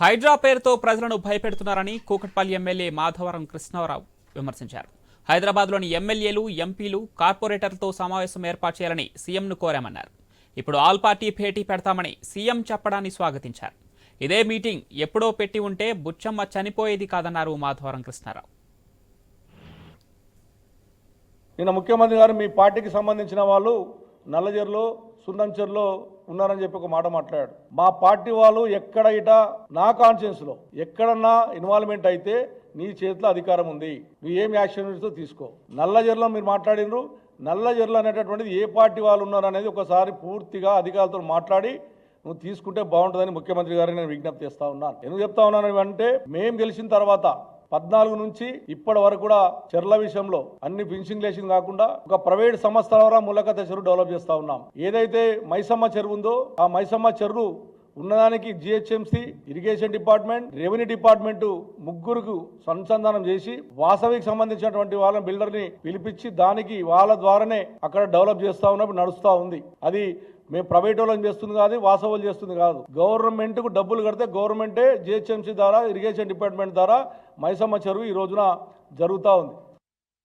హైడ్రా పేరుతో ప్రజలను భయపెడుతున్నారని కూకట్పల్లి ఎమ్మెల్యే మాధవరం కృష్ణారావు విమర్శించారు. హైదరాబాద్లోని ఎమ్మెల్యేలు ఎంపీలు కార్పొరేటర్లతో సమావేశం ఏర్పాటు చేయాలని సీఎంను కోరామన్నారు. ఇప్పుడు ఆల్ పార్టీ భేటీ పెడతామని సీఎం చెప్పడాన్ని స్వాగతించారు. ఇదే మీటింగ్ ఎప్పుడో పెట్టి ఉంటే బుచ్చమ్మ చనిపోయేది కాదన్నారు మాధవరం కృష్ణారావు. నిన్న ముఖ్యమంత్రి గారు మీ పార్టీకి సంబంధించిన వాళ్ళు నల్లజర్లో సున్నంచెర్లో ఉన్నారని చెప్పి ఒక మాట మాట్లాడాడు. మా పార్టీ వాళ్ళు ఎక్కడ ఇట నా కాన్షియన్స్లో ఎక్కడన్నా ఇన్వాల్వ్మెంట్ అయితే నీ చేతిలో అధికారం ఉంది. నువ్వు ఏం యాక్షన్ తీసుకో. నల్లజర్లో మీరు మాట్లాడినరు. నల్లజర్లు అనేటటువంటిది ఏ పార్టీ వాళ్ళు ఉన్నారు అనేది ఒకసారి పూర్తిగా అధికారులతో మాట్లాడి నువ్వు తీసుకుంటే బాగుంటుందని ముఖ్యమంత్రి గారికి నేను విజ్ఞప్తి చేస్తా ఉన్నాను. ఎందుకు చెప్తా ఉన్నాను అంటే మేము గెలిచిన తర్వాత పద్నాలుగు నుంచి ఇప్పటి వరకు కూడా చెర్ల విషయంలో అన్ని ఫినిషింగ్ లేషన్ కాకుండా ఒక ప్రైవేట్ సంస్థ ద్వారా ములకత చెరువు డెవలప్ చేస్తా ఉన్నాం. ఏదైతే మైసమ్మ చెరువు ఉందో ఆ మైసమ్మ చెరువు ఉన్నదానికి GHMC irrigation department revenue department ముగ్గురుకు అనుసంధానం చేసి వాసవికి సంబంధించినటువంటి వాళ్ళ బిల్డర్ని పిలిపించి దానికి వాళ్ళ ద్వారానే అక్కడ డెవలప్ చేస్తా ఉన్నప్పుడు నడుస్తూ ఉంది. అది మేము ప్రైవేట్ వాళ్ళని చేస్తుంది కాదు వాసవులు చేస్తుంది కాదు. గవర్నమెంట్కు డబ్బులు కడితే గవర్నమెంటే జిహెచ్ఎంసీ ద్వారా ఇరిగేషన్ డిపార్ట్మెంట్ ద్వారా మైసమ్మ చెరువు ఈ రోజున జరుగుతూ ఉంది.